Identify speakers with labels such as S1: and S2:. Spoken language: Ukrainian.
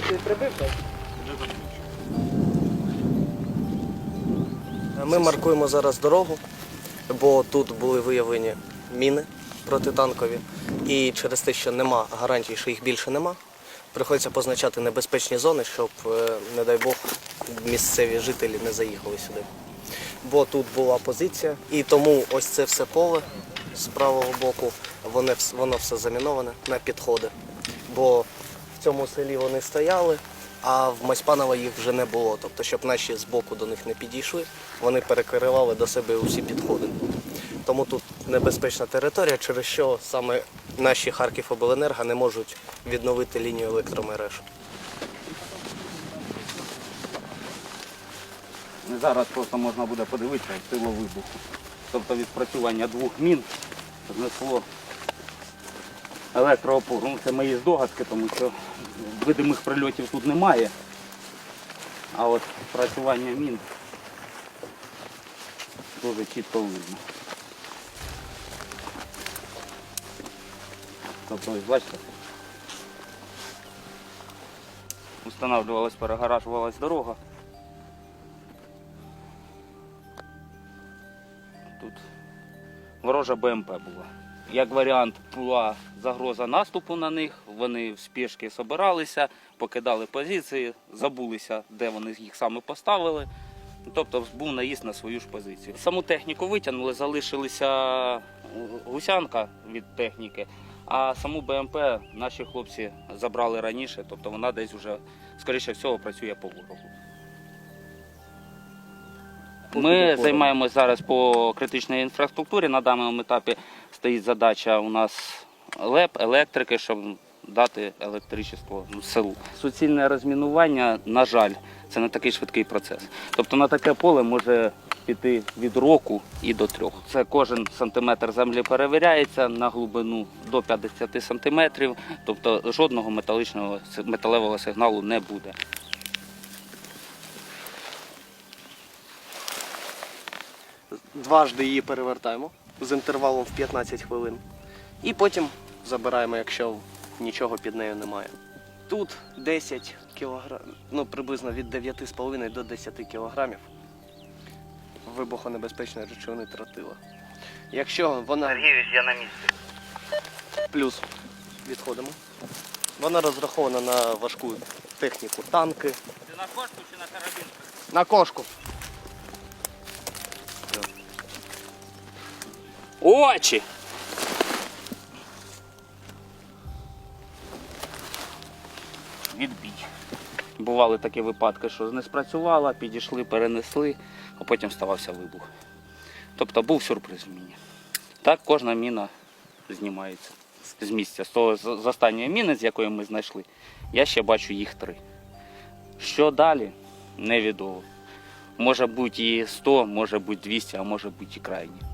S1: ти прибив так? Ми маркуємо зараз дорогу, бо тут були виявлені міни протитанкові. І через те, що нема гарантій, що їх більше нема, приходиться позначати небезпечні зони, щоб, е, не дай Бог, місцеві жителі не заїхали сюди. Бо тут була позиція, і тому ось це все поле з правого боку, воно, воно все заміноване на підходи. Бо в цьому селі вони стояли, а в Маськпаново їх вже не було. Тобто, щоб наші з боку до них не підійшли, вони перекривали до себе усі підходи. Тому тут небезпечна територія, через що саме наші Харківобленерго не можуть відновити лінію електромереж.
S2: Зараз просто можна буде подивитися як силу вибуху. Тобто відпрацювання двох мін знесло електроопору. Ну, це мої здогадки, тому що видимих прильотів тут немає. А от працювання мін дуже чітко видно. Тобто, ось бачите, встановлювалась, перегоражувалась дорога. Тут ворожа БМП була. Як варіант, була загроза наступу на них. Вони в спішки собиралися, покидали позиції, забулися, де вони їх саме поставили. Тобто був наїзд на свою ж позицію. Саму техніку витягнули, залишилися гусянка від техніки, а саму БМП наші хлопці забрали раніше, тобто вона десь вже, скоріше всього, працює по ворогу. Ми займаємося зараз по критичній інфраструктурі. На даному етапі стоїть задача у нас ЛЕП, електрики, щоб дати електричество селу. Суцільне розмінування, на жаль, це не такий швидкий процес. Тобто на таке поле може піти від року і до трьох. Це кожен сантиметр землі перевіряється на глибину до 50 сантиметрів, тобто жодного металевого сигналу не буде.
S1: Дважди її перевертаємо з інтервалом в 15 хвилин. І потім забираємо, якщо нічого під нею немає. Тут 10 кг, ну приблизно від 9,5 до 10 кг вибухонебезпечної речовини тротила. Якщо вона
S2: Сергійович, я на місці.
S1: плюс відходимо. Вона розрахована на важку техніку, танки,
S2: Ти на кошку чи на карабін?
S1: на кошку.
S2: Очі! Відбій. Бували такі випадки, що не спрацювала, підійшли, перенесли, а потім ставався вибух. Тобто був сюрприз в міні. Так кожна міна знімається з місця. З, того, з з останньої міни, з якої ми знайшли, я ще бачу їх три. Що далі, невідомо. Може бути і 100, може бути 200, а може бути і крайні.